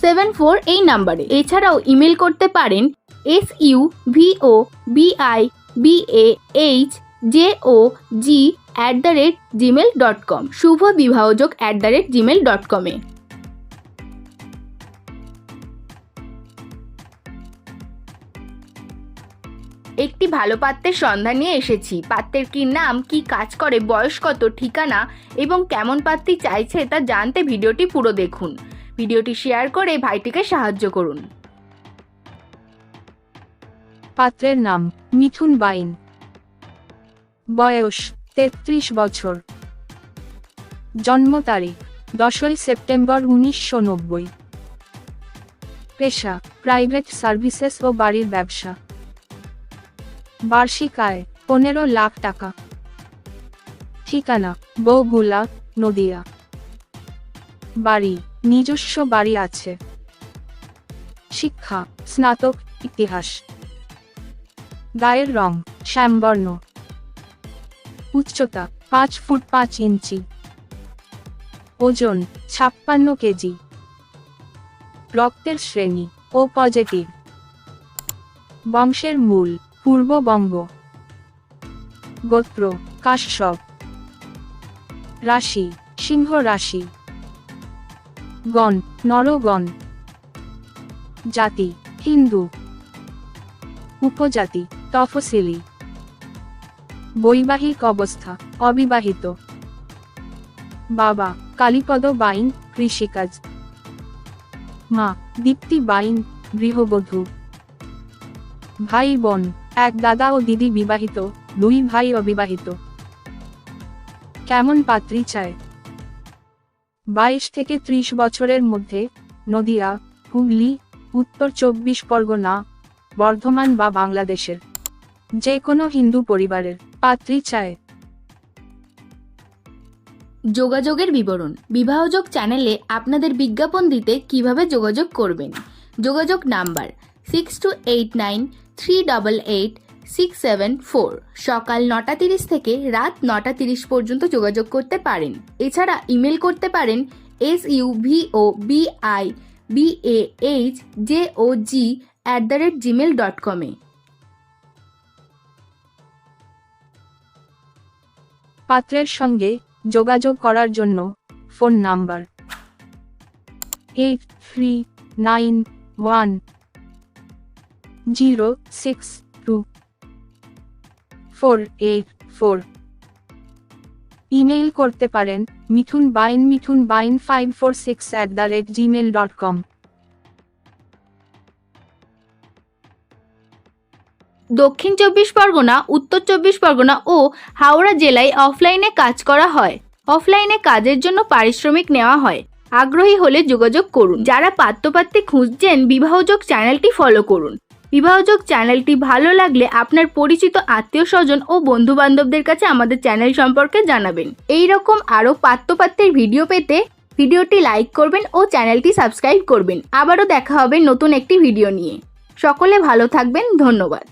seven four এই নাম্বারে। এছাড়াও ইমেল করতে পারেন S U V O B I B A H J O G at the rate Gmail dot com Shubho বিবাহযোগ at the rate Gmail dot কমে একটি ভালো পাত্রের সন্ধান নিয়ে এসেছি। পাত্রের কি নাম, কি কাজ করে, বয়স কত, ঠিকানা এবং কেমন পাত্রী চাইছে তা জানতে ভিডিওটি পুরো দেখুন। ভিডিওটি শেয়ার করে ভাইটিকে সাহায্য করুন। পাত্রের নাম, মিথুন বাইন। বয়স, তেত্রিশ বছর। জন্ম তারিখ, দশই সেপ্টেম্বর উনিশশো নব্বই। পেশা, প্রাইভেট সার্ভিসেস ও বাড়ির ব্যবসা। বার্ষিক আয়, পনেরো লাখ টাকা। ঠিকানা, বৌগুলা, নদিয়া। বাড়ি নিজস্ব বাড়ি আছে। শিক্ষা, স্নাতক, ইতিহাস। গায়ের রং, শ্যামবর্ণ। উচ্চতা, পাঁচ ফুট পাঁচ ইঞ্চি। ওজন, ছাপ্পান্ন কেজি। রক্তের শ্রেণি, ও পজিটিভ। বংশের মূল পূর্ববঙ্গ গোত্র, কাশ্যপ। রাশি, সিংহ রাশি। গণ, নরগণ। জাতি, হিন্দু। উপজাতি, তফসিলি। বৈবাহিক অবস্থা, অবিবাহিত। বাবা, কালীপদ বাইন, কৃষিকাজ। মা, দীপ্তি বাইন, গৃহবধূ। ভাই বোন, এক দাদা ও দিদি বিবাহিত, দুই ভাই অবিবাহিত। কেমন পাত্রী চায়? বাইশ থেকে ত্রিশ বছরের মধ্যে, নদিয়া, হুগলি, উত্তর চব্বিশ পরগনা, বর্ধমান বা বাংলাদেশের যে কোনো হিন্দু পরিবারের পাত্রী চায়। যোগাযোগের বিবরণ, বিবাহযোগ চ্যানেলে আপনাদের বিজ্ঞাপন দিতে কীভাবে যোগাযোগ করবেন? যোগাযোগ number six two eight nine three double eight six seven four সকাল নটা তিরিশ থেকে রাত নটা তিরিশ পর্যন্ত যোগাযোগ করতে পারেন। এছাড়া ইমেল করতে পারেন S U V O B I B A. H J O G at the rate Gmail dot কমে পাত্রের সঙ্গে যোগাযোগ করার জন্য phone number eight three nine one zero six two four eight four email করতে পারেন, Mithun Bain Mithun Bain five four six at the rate Gmail dot com. দক্ষিণ চব্বিশ পরগনা, উত্তর চব্বিশ পরগনা ও হাওড়া জেলায় অফলাইনে কাজ করা হয়। অফলাইনে কাজের জন্য পারিশ্রমিক নেওয়া হয়। আগ্রহী হলে যোগাযোগ করুন। যারা পাত্রপাত্রী খুঁজছেন, বিবাহযোগ চ্যানেলটি ফলো করুন। বিবাহযোগ চ্যানেলটি ভালো লাগলে আপনার পরিচিত আত্মীয় স্বজন ও বন্ধু বান্ধবদের কাছে আমাদের চ্যানেল সম্পর্কে জানাবেন। এই রকম আরও পাত্রপাত্রের ভিডিও পেতে ভিডিওটি লাইক করবেন ও চ্যানেলটি সাবস্ক্রাইব করবেন। আবারও দেখা হবে নতুন একটি ভিডিও নিয়ে। সকলে ভালো থাকবেন, ধন্যবাদ।